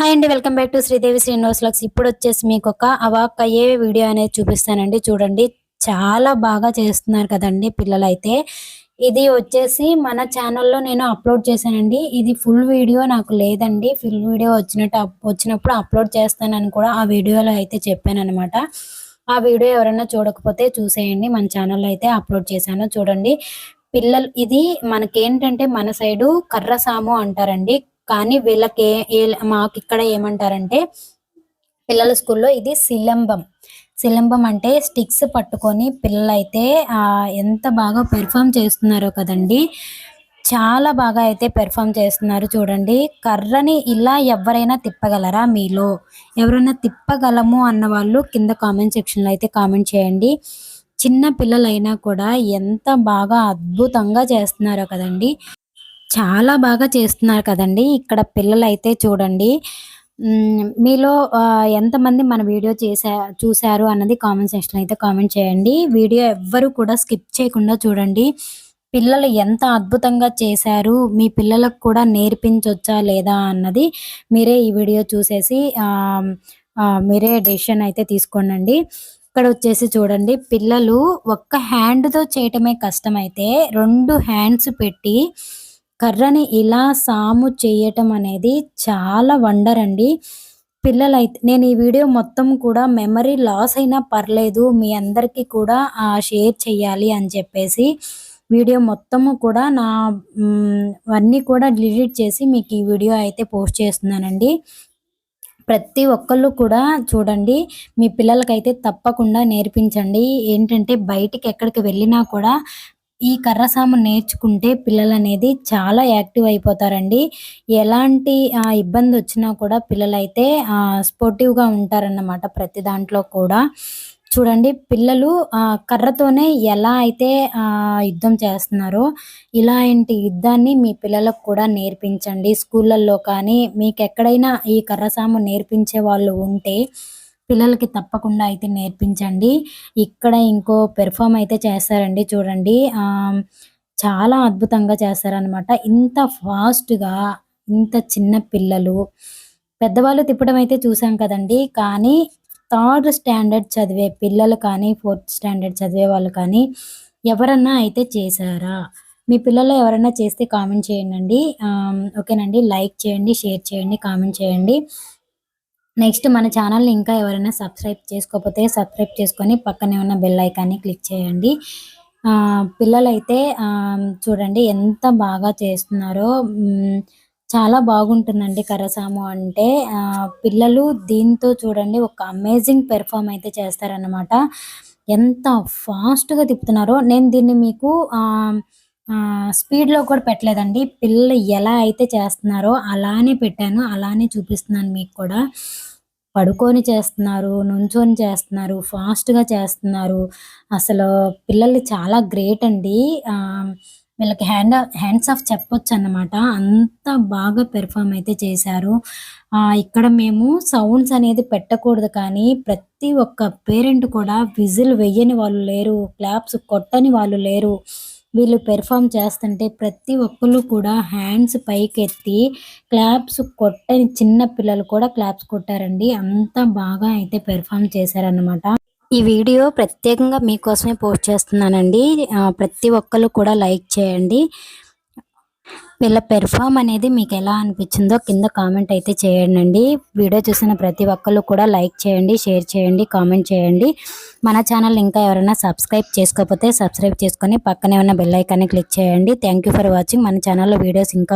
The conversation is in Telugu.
హాయ్ అండి welcome back to Sridevi Srinivas Lux ఇప్పుడు వచ్చేసి మీకు ఒక అవాక్ అయ్యే వీడియో అనేది చూపిస్తానండి. చూడండి చాలా బాగా చేస్తున్నారు కదండి పిల్లలైతే. ఇది వచ్చేసి మన ఛానల్లో నేను అప్లోడ్ చేశానండి. ఇది ఫుల్ వీడియో నాకు లేదండి. ఫుల్ వీడియో వచ్చినట్టు వచ్చినప్పుడు అప్లోడ్ చేస్తానని కూడా ఆ వీడియోలో అయితే చెప్పాను అనమాట ఆ వీడియో ఎవరైనా చూడకపోతే చూసేయండి. మన ఛానల్లో అయితే అప్లోడ్ చేశాను. చూడండి పిల్లలు ఇది మనకేంటంటే మన సైడు కర్ర సాము అంటారండి. కానీ వీళ్ళకి మాకు ఇక్కడ ఏమంటారంటే పిల్లల స్కూల్లో ఇది సిలంబం. సిలంబం అంటే స్టిక్స్ పట్టుకొని పిల్లలైతే ఎంత బాగా పెర్ఫామ్ చేస్తున్నారో కదండి. చాలా బాగా అయితే పెర్ఫామ్ చేస్తున్నారు చూడండి. కర్రని ఇలా ఎవరైనా తిప్పగలరా మీలో? ఎవరైనా తిప్పగలము అన్న వాళ్ళు కింద కామెంట్ సెక్షన్లో అయితే కామెంట్ చేయండి. చిన్న పిల్లలైనా కూడా ఎంత బాగా అద్భుతంగా చేస్తున్నారో కదండి. చాలా బాగా చేస్తున్నారు కదండి. ఇక్కడ పిల్లలు అయితే చూడండి మీలో ఎంతమంది మన వీడియో చేసా చూశారు అన్నది కామెంట్ సెక్షన్లో అయితే కామెంట్ చేయండి. వీడియో ఎవ్వరు కూడా స్కిప్ చేయకుండా చూడండి. పిల్లలు ఎంత అద్భుతంగా చేశారు మీ పిల్లలకు కూడా నేర్పించవచ్చా లేదా అన్నది మీరే ఈ వీడియో చూసేసి మీరే డెసిషన్ అయితే తీసుకోండి ఇక్కడ వచ్చేసి చూడండి పిల్లలు ఒక్క హ్యాండ్తో చేయటమే కష్టమైతే రెండు హ్యాండ్స్ పెట్టి కర్రని ఇలా సాము చేయటం అనేది చాలా వండర్ అండి. పిల్లలైతే నేను ఈ వీడియో మొత్తం కూడా మెమరీ లాస్ అయినా పర్లేదు మీ అందరికీ కూడా షేర్ చేయాలి అని చెప్పేసి వీడియో మొత్తము కూడా నా అన్నీ కూడా డిలీట్ చేసి మీకు ఈ వీడియో అయితే పోస్ట్ చేస్తున్నానండి. ప్రతి ఒక్కళ్ళు కూడా చూడండి మీ పిల్లలకైతే తప్పకుండా నేర్పించండి. ఏంటంటే బయటికి ఎక్కడికి వెళ్ళినా కూడా ఈ కర్ర సాము నేర్చుకుంటే పిల్లలు అనేది చాలా యాక్టివ్ అయిపోతారండి. ఎలాంటి ఇబ్బంది వచ్చినా కూడా పిల్లలైతే స్పోర్టివ్గా ఉంటారన్నమాట ప్రతి దాంట్లో కూడా. చూడండి పిల్లలు కర్రతోనే ఎలా అయితే యుద్ధం చేస్తున్నారో ఇలాంటి యుద్ధాన్ని మీ పిల్లలకు కూడా నేర్పించండి. స్కూళ్ళల్లో కానీ మీకు ఎక్కడైనా ఈ కర్రసాము నేర్పించే వాళ్ళు ఉంటే పిల్లలకి తప్పకుండా అయితే నేర్పించండి. ఇక్కడ ఇంకో పెర్ఫామ్ అయితే చేస్తారండి చూడండి. చాలా అద్భుతంగా చేస్తారనమాట ఇంత ఫాస్ట్గా ఇంత చిన్న పిల్లలు. పెద్దవాళ్ళు తిప్పడం అయితే చూసాం కదండి. కానీ థర్డ్ స్టాండర్డ్ చదివే పిల్లలు కానీ ఫోర్త్ స్టాండర్డ్ చదివే వాళ్ళు కానీ ఎవరన్నా అయితే చేశారా? మీ పిల్లలు ఎవరైనా చేస్తే కామెంట్ చేయండి. ఓకేనండి. లైక్ చేయండి షేర్ చేయండి కామెంట్ చేయండి. నెక్స్ట్ మన ఛానల్ని ఇంకా ఎవరైనా సబ్స్క్రైబ్ చేసుకోకపోతే సబ్స్క్రైబ్ చేసుకొని పక్కనే ఉన్న బెల్ ఐకాన్ని క్లిక్ చేయండి. పిల్లలైతే చూడండి ఎంత బాగా చేస్తున్నారో. చాలా బాగుంటుందండి కరసాము అంటే. పిల్లలు దీంతో చూడండి ఒక అమేజింగ్ పెర్ఫామ్ అయితే చేస్తారనమాట ఎంత ఫాస్ట్గా తిప్పుతున్నారో. నేను దీన్ని మీకు స్పీడ్లో కూడా పెట్టలేదండి. పిల్లలు ఎలా అయితే చేస్తున్నారో అలానే పెట్టాను. అలానే చూపిస్తున్నాను మీకు కూడా. పడుకొని చేస్తున్నారు నుంచొని చేస్తున్నారు ఫాస్ట్గా చేస్తున్నారు. అసలు పిల్లలు చాలా గ్రేట్ అండి. వీళ్ళకి హ్యాండ్ హ్యాండ్స్ ఆఫ్ చెప్పొచ్చు అన్నమాట. అంత బాగా పెర్ఫామ్ అయితే చేశారు. ఇక్కడ మేము సౌండ్స్ అనేది పెట్టకూడదు కానీ ప్రతి ఒక్క పేరెంట్ కూడా విజిల్ వెయ్యని వాళ్ళు లేరు క్లాప్స్ కొట్టని వాళ్ళు లేరు. వీళ్ళు పెర్ఫామ్ చేస్తుంటే ప్రతి ఒక్కళ్ళు కూడా హ్యాండ్స్ పైకెత్తి క్లాప్స్ కొట్టని చిన్న పిల్లలు కూడా క్లాప్స్ కొట్టారండి. అంత బాగా అయితే పెర్ఫామ్ చేశారనమాట ఈ వీడియో ప్రత్యేకంగా మీకోసమే పోస్ట్ చేస్తున్నానండి. ప్రతి ఒక్కళ్ళు కూడా లైక్ చేయండి. వీళ్ళ పెర్ఫామ్ అనేది మీకు ఎలా అనిపించిందో కింద కామెంట్ అయితే చేయండి వీడియో చూసిన ప్రతి ఒక్కళ్ళు కూడా లైక్ చేయండి షేర్ చేయండి కామెంట్ చేయండి. మన ఛానల్ ఇంకా ఎవరైనా సబ్స్క్రైబ్ చేసుకోకపోతే సబ్స్క్రైబ్ చేసుకొని పక్కనే ఉన్న బెల్ ఐకాన్ని క్లిక్ చేయండి. థ్యాంక్ ఫర్ వాచింగ్ మన ఛానల్లో వీడియోస్ ఇంకా